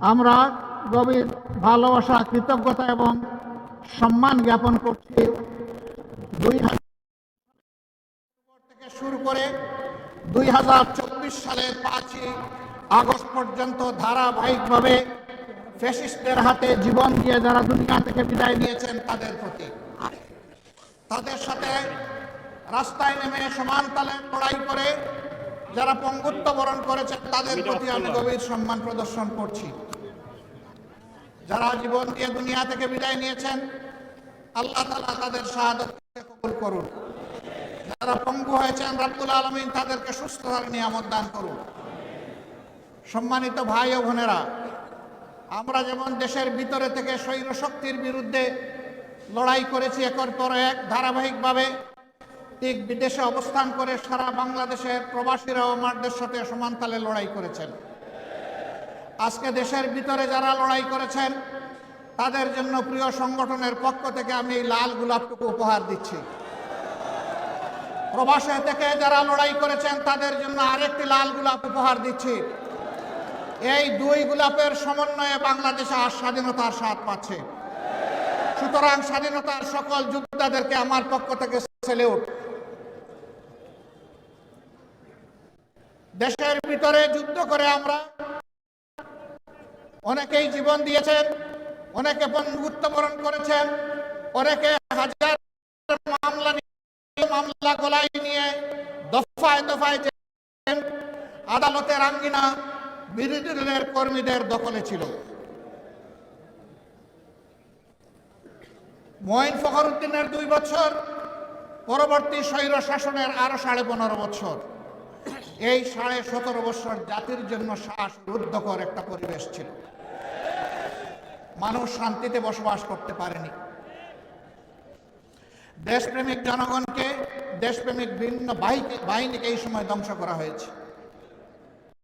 আমরা গভীর ভালোবাসা, কৃতজ্ঞতা এবং সম্মান জ্ঞাপন করছি। থেকে শুরু করে দুই হাজার চব্বিশ সালের পাঁচই আগস্ট পর্যন্ত ধারাবাহিকভাবে ফ্যাসিস্টদের হাতে জীবন দিয়ে যারা দুনিয়া থেকে বিদায় নিয়েছেন, তাদের প্রতি। তাদের সাথে রাস্তায় নেমে সমান তালে লড়াই যারা পঙ্গুত্ব বরণ করেছেন তাদের প্রতি আমি গভীর সম্মান প্রদর্শন করছি। যারা জীবন দিয়ে দুনিয়া থেকে বিদায় নিয়েছেন আল্লাহ তালা তাদের শাহাদতকে কবুল করুন। যারা পঙ্গু হয়েছেন রাব্বুল আলমিন তাদেরকে সুস্থতার নিয়ামত দান করুন। সম্মানিত ভাই ও বোনেরা আমরা যেমন দেশের ভিতরে থেকে স্বৈর শক্তির বিরুদ্ধে লড়াই করেছি একর পর এক ধারাবাহিকভাবে ঠিক বিদেশে অবস্থান করে সারা বাংলাদেশের প্রবাসীরাও আমাদের সাথে সমানতালে লড়াই করেছেন। আজকে দেশের ভিতরে যারা লড়াই করেছেন, তাদের জন্য প্রিয় সংগঠনের পক্ষ থেকে আমি এই লাল গোলাপটুকু উপহার দিচ্ছি। প্রবাসে থেকে যারা লড়াই করেছেন, তাদের জন্য আরেকটি লাল গোলাপ উপহার দিচ্ছি। এই দুই গোলাপের সমন্বয়ে বাংলাদেশে আর স্বাধীনতার স্বাদ পাচ্ছে। সুতরাং স্বাধীনতার সকল যোদ্ধাদেরকে আমার পক্ষ থেকে সেলিউট দেশের ভিতরে যুদ্ধ করে আমরা অনেকেই জীবন দিয়েছেন, অনেকে বন্ধুত্ব বরণ করেছেন, অনেকে হাজার মামলা মামলা গলায় নিয়ে দফায় দফায়। আদালতের আঙ্গিনা বিরোধী দলের কর্মীদের দখলে ছিল মঈন ফখরুদ্দিনের দুই বছর, পরবর্তী স্বৈর শাসনের আরও সাড়ে পনেরো বছর এই সাড়ে সতেরো বছর জাতির জন্য শ্বাস রুদ্ধকর একটা পরিবেশ ছিল। মানুষ শান্তিতে বসবাস করতে পারেনি। দেশপ্রেমিক জনগণকে, দেশপ্রেমিক বিভিন্ন বাহিনী- বাহিনীকে এই সময় ধ্বংস করা হয়েছে।